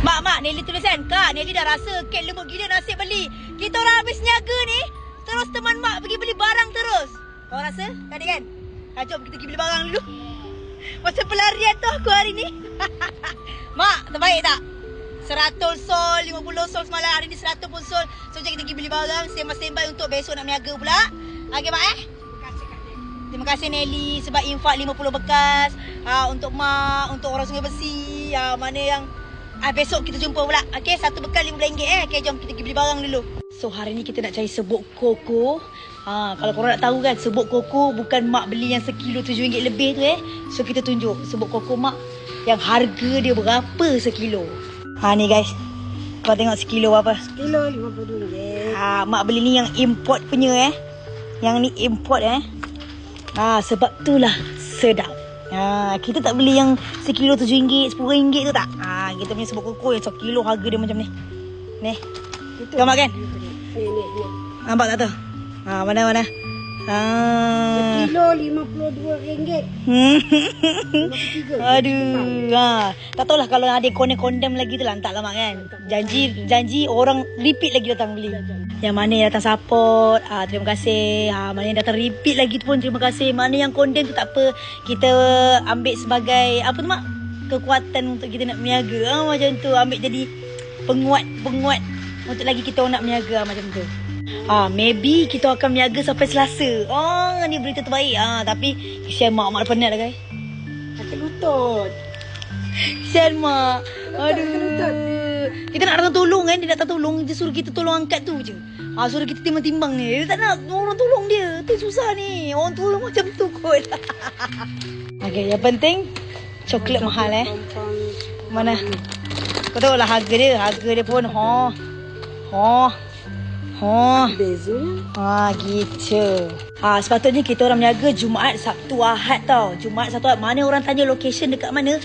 Mak, mak, Nelly tulis kan? Kak, Nelly dah rasa kek lemuk gila nasib beli. Kita orang habis niaga ni, terus teman mak pergi beli barang terus. Kau rasa? Tadi kan? Ha, jom kita pergi beli barang dulu. Macam pelarian tu aku hari ni. mak, terbaik tak? 100 sol, 50 sol semalam. Hari ni 100 pun sol. So, jom kita pergi beli barang. Sembah-sembah untuk besok nak niaga pula. Okey, mak eh? Terima kasih Nelly sebab infak 50 bekas uh, untuk mak, untuk orang Sungai Besi. Uh, mana yang uh, besok kita jumpa pula. Okey, satu bekal RM15 eh. Okey, jom kita pergi beli barang dulu. So hari ni kita nak cari sebuk koko. Ha, kalau korang nak tahu kan sebuk koko bukan mak beli yang sekilo RM7 lebih tu eh. So kita tunjuk sebuk koko mak yang harga dia berapa sekilo. Ha ni guys. Kau tengok sekilo berapa? Kilo RM52. Ha, mak beli ni yang import punya eh. Yang ni import eh. Ha, sebab itulah sedap. Ha, kita tak beli yang sekilo RM7, RM10 tu tak. Ha, kita punya sebab koko yang sekilo harga dia macam ni. Ni. Itu. Kau makan? Ni, ni, ni. Nampak tak tu? Ha, mana mana? Ha. Kilo RM52. Aduh. Ha. Tak tahulah kalau ada kondem-kondem lagi tu lantak lah mak kan. Janji janji orang repeat lagi datang beli. Yang mana yang datang support, ah, terima kasih. Ha, mana yang datang repeat lagi tu pun terima kasih. Mana yang kondem tu tak apa. Kita ambil sebagai apa tu mak? Kekuatan untuk kita nak berniaga. Ha, macam tu. Ambil jadi penguat-penguat untuk lagi kita nak berniaga ha, macam tu. Ah, maybe kita akan berniaga sampai Selasa. Ah, ni berita terbaik. Ah, tapi kesian mak mak dah penat dah guys. Kata lutut. Kesian mak. Aduh. Kita nak datang tolong kan. Dia nak datang tolong. Dia suruh kita tolong angkat tu je. Ah, suruh kita timbang-timbang ni. Dia tak nak orang tolong dia. Tu susah ni. Orang tolong macam tu kot. okay, yang penting coklat mahal eh. Mana? Kau tahu lah harga dia. Harga dia pun ha. Ha. Ha. Beza. Ha gitu. Ha sepatutnya kita orang berniaga Jumaat, Sabtu, Ahad tau. Jumaat, Sabtu, Ahad. Mana orang tanya location dekat mana?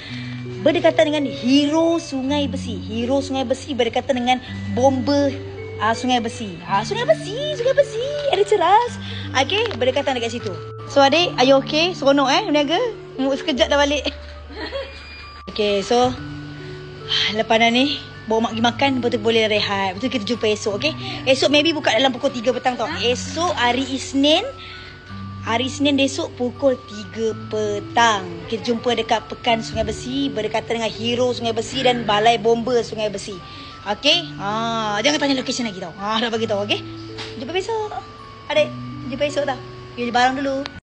Berdekatan dengan Hero Sungai Besi. Hero Sungai Besi berdekatan dengan Bomba uh, Sungai Besi. Ah Sungai Besi, Sungai Besi. Ada ceras. Okay, berdekatan dekat situ. So adik, are you okay? Seronok eh berniaga? Mu sekejap dah balik. Okay, so lepas dah ni bawa mak pergi makan betul boleh rehat. Betul kita jumpa esok okey. Esok maybe buka dalam pukul 3 petang tau. Esok hari Isnin Hari Isnin esok pukul 3 petang. Kita jumpa dekat Pekan Sungai Besi berdekatan dengan Hero Sungai Besi dan Balai Bomba Sungai Besi. Okey? Ha, jangan tanya location lagi tau. Ha, dah bagi tahu okey. Jumpa besok. Adik, jumpa esok tau. Pergi barang dulu.